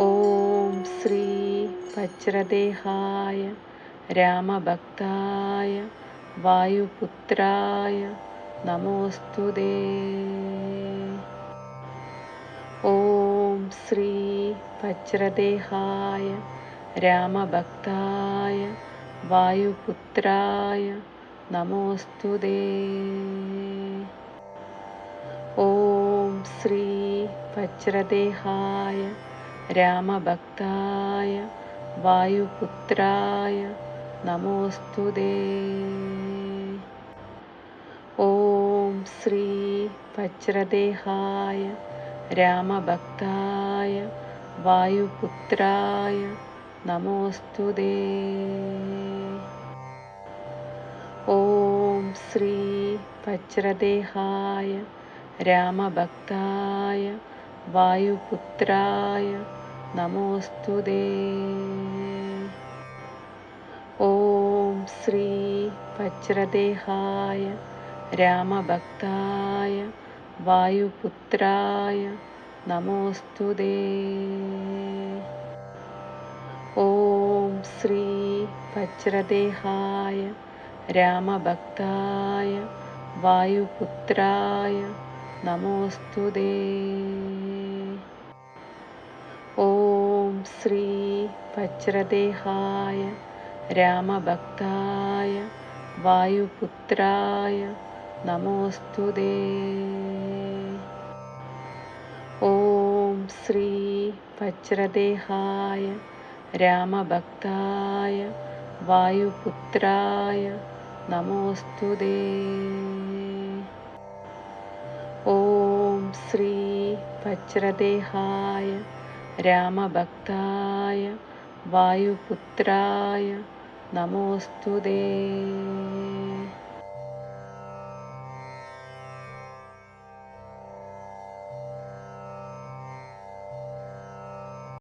ഓം ശ്രീ വജ്രദേഹായ രാമഭക്തായ വായുപുത്രായ നമോസ്തുതേ ഓം ശ്രീ വജ്രദേഹായ രാമഭക്തായ വായുപുത്രായ നമോസ്തുതേ ഓം ശ്രീ വജ്രദേഹായ രാമഭക്തായ വായുപുത്രായ നമോസ്തുതേ ഓം ശ്രീ വജ്രദേഹായ രാമഭക്തായ വായുപുത്രായ നമോസ്തുതേ ഓം ശ്രീ വജ്രദേഹായ രാമഭക്തായ വായുപുത്രായ നമോസ്തുതേ ഓം ശ്രീ വജ്രദേഹായ രാമഭക്തായ വായുപുത്രായ നമോസ്തുതേ ഓം ശ്രീ വജ്രദേഹായ രാമഭക്തായ വായുപുത്രായ നമോസ്തുതേ ശ്രീ വജ്രദേഹായ രാമഭക്തായ വായുപുത്രായ നമോസ്തുതേ ഓം ശ്രീ വജ്രദേഹായ രാമഭക്തായ വായുപുത്രായ നമോസ്തുതേ ഓം ശ്രീ വജ്രദേഹായ രാമഭക്തായ വായുപുത്രായ നമോസ്തുതേ.